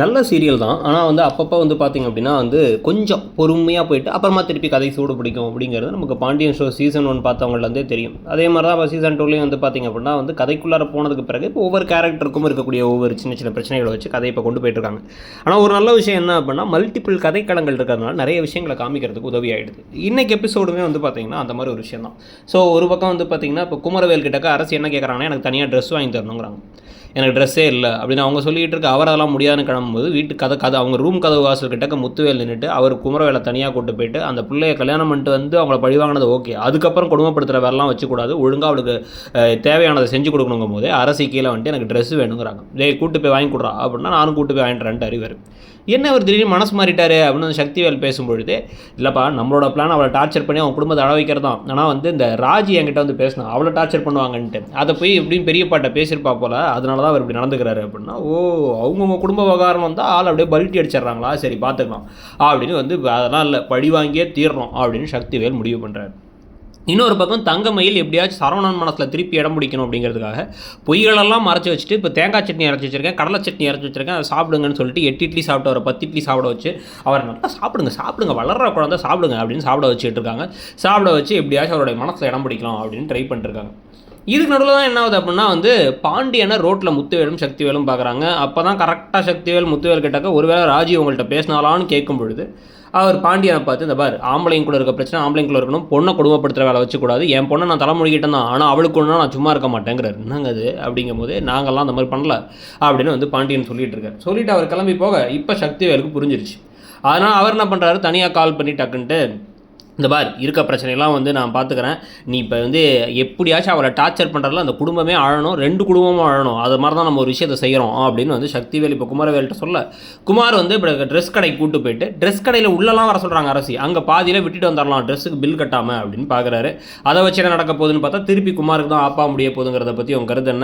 நல்ல சீரியல் தான். ஆனால் வந்து அப்பப்போ வந்து பார்த்திங்க அப்படின்னா வந்து கொஞ்சம் பொறுமையாக போயிட்டு அப்புறமா திருப்பி கதை சூடு பிடிக்கும் அப்படிங்கிறது நமக்கு பாண்டியன் ஷோ சீசன் ஒன் பார்த்தவங்கள்லேருந்தே தெரியும். அதே மாதிரி தான் சீசன் டூலேயும் வந்து பார்த்திங்க அப்படின்னா வந்து கதைக்குள்ளார போனதுக்கு பிறகு இப்போ ஒவ்வொரு கேரக்டருக்கும் இருக்கக்கூடிய ஒவ்வொரு சின்ன சின்ன பிரச்சனைகளை வச்சு கதையை இப்போ கொண்டு போயிட்டு இருக்காங்க. ஆனால் ஒரு நல்ல விஷயம் என்ன அப்படின்னா மல்டிபிள் கதைக்களங்கள் இருக்கிறதுனால நிறைய விஷயங்களை காமிக்கிறதுக்கு உதவி ஆகிடுது இன்னைக்கு எபிசோடுமே வந்து பார்த்திங்கன்னா அந்த மாதிரி ஒரு விஷயம் தான். ஸோ ஒரு பக்கம் வந்து பார்த்திங்கன்னா இப்போ குமரவேல் கிட்டக்க அரசு என்ன கேட்குறாங்கன்னா எனக்கு தனியாக ட்ரெஸ் வாங்கி தரணுங்கிறாங்க எனக்கு ட்ரெஸ்ஸே இல்லை. அப்படின்னு அவங்க சொல்லிகிட்டு இருக்க அவர் அதெல்லாம் முடியாதுன்னு போது வீட்டு கதை கதை அவங்க ரூம் கதவு வாசல் கிட்டக்க முத்துவேல் நின்றுட்டு அவர் குமரவேலை தனியாக கூட்டு போயிட்டு அந்த பிள்ளைய கல்யாணம் பண்ணிட்டு வந்து அவங்கள பழி வாங்கினது ஓகே அதுக்கப்புறம் குடும்பப்படுத்துகிற வேலைலாம் வச்சுக்கூடாது. ஒழுங்காக அவளுக்கு தேவையானதை செஞ்சு கொடுக்கணுங்கும் போதே அரசு கீழே வந்துட்டு எனக்கு ட்ரெஸ் வேணுங்கிறாங்க. டேய் கூட்டு போய் வாங்கி கொடுறா அப்படின்னா நானும் கூட்டு போய் வாங்கிட்டுறேன்ட்டு அறிவார். என்ன அவர் திடீர்னு மனசு மாறிட்டாரு அப்படின்னு வந்து சக்திவேல் பேசும்பொழுது இல்லைப்பா நம்மளோட பிளான் அவளை டார்ச்சர் பண்ணி அவன் குடும்பத்தை அழ வைக்கிறதான். ஆனால் வந்து இந்த ராஜி என்கிட்ட வந்து பேசினா அவளை டார்ச்சர் பண்ணுவாங்கன்ட்டு. அதை போய் எப்படின்னு பாட்டை பேசியிருப்பா போல அதனால தான் அவர் இப்படி நடந்துக்கிறாரு அப்படின்னா ஓ அவங்கவுங்க குடும்ப காரணம் வந்தால் ஆள் அப்படியே பல்ட்டி அடிச்சிடுறாங்களா? சரி பார்த்துக்கலாம். அப்படின்னு வந்து அதெல்லாம் இல்லை பழி வாங்கியே தீர்றோம் அப்படின்னு சக்திவேல் முடிவு பண்ணுறாரு இன்னொரு பக்கம் தங்கமயில் எப்படியாச்சும் சரவணன் மனசில் திருப்பி இடம் பிடிக்கணும் அப்படிங்கிறதுக்காக பொய்களெல்லாம் மறைச்சி வச்சுட்டு இப்போ தேங்காய் சட்னி அரைச்சி வச்சிருக்கேன் கடலை சட்னி அரைச்சி வச்சிருக்கேன் அதை சாப்பிடுங்கன்னு சொல்லிட்டு எட்டு இட்லி சாப்பிட்டு அவரை பத்து இட்லி சாப்பிட வச்சு அவர் நல்லா சாப்பிடுங்க சாப்பிடுங்க வளர்ற குழந்தை சாப்பிடுங்க அப்படின்னு சாப்பிட வச்சுட்டு இருக்காங்க. சாப்பிட வச்சு எப்படியாச்சும் அவருடைய மனசில் இடம் பிடிக்கலாம் அப்படின்னு ட்ரை பண்ணிருக்காங்க. இதுக்கு நடுவில் தான் என்ன ஆகுது அப்படின்னா வந்து பாண்டியனை ரோட்டில் முத்துவேலும் சக்திவேலும் பார்க்குறாங்க. அப்போ தான் கரெக்டாக சக்திவேல் முத்துவேல் கிட்டக்க ஒருவேளை ராஜி உங்கள்கிட்ட பேசினாலான்னு கேட்கும் பொழுது அவர் பாண்டியனை பார்த்து இந்த பார் ஆம்பளைங்க கூட இருக்க பிரச்சனை ஆம்பளைங்க கூட இருக்கணும் பொண்ணை குடும்பப்படுத்துகிற வேலை வச்சுக்கூடாது. என் பொண்ணை நான் தலைமொழிகிட்ட தான் ஆனால் அவளுக்கு ஒன்றும் நான் சும்மா இருக்க மாட்டேங்கிறார். என்னங்க அது அப்படிங்கும் போது நாங்கள்லாம் அந்த மாதிரி பண்ணல அப்படின்னு வந்து பாண்டியன் சொல்லிட்டு இருக்காரு. சொல்லிட்டு அவர் கிளம்பி போக இப்போ சக்திவேலுக்கு புரிஞ்சிருச்சு. அதனால் அவர் என்ன பண்ணுறாரு தனியாக கால் பண்ணி டக்குன்ட்டு இந்த பார் இருக்க பிரச்சனையெல்லாம் வந்து நான் பார்த்துக்கிறேன் நீ இப்போ வந்து எப்படியாச்சும் அவரை டார்ச்சர் பண்ணுறதுல அந்த குடும்பமே அழணும் ரெண்டு குடும்பமும் அழணும் அது மாதிரி தான் நம்ம ஒரு விஷயத்தை செய்கிறோம் அப்படின்னு வந்து சக்திவேல் இப்போ குமாரவேல்கிட்ட சொல்ல. குமார் வந்து இப்போ ட்ரெஸ் கடைக்கு கூட்டு போயிட்டு ட்ரெஸ் கடையில் உள்ளலாம் வர சொல்கிறாங்க அரசி. அங்கே பாதியில் விட்டுட்டு வந்துடலாம் ட்ரெஸ்ஸுக்கு பில் கட்டாமல் அப்படின்னு பார்க்குறாரு அதை வச்சு என்ன நடக்க போகுதுன்னு பார்த்தா திருப்பி குமாருக்கு தான் ஆப்பா முடிய போதுங்கிறத பற்றி உங்க கருத்து என்ன?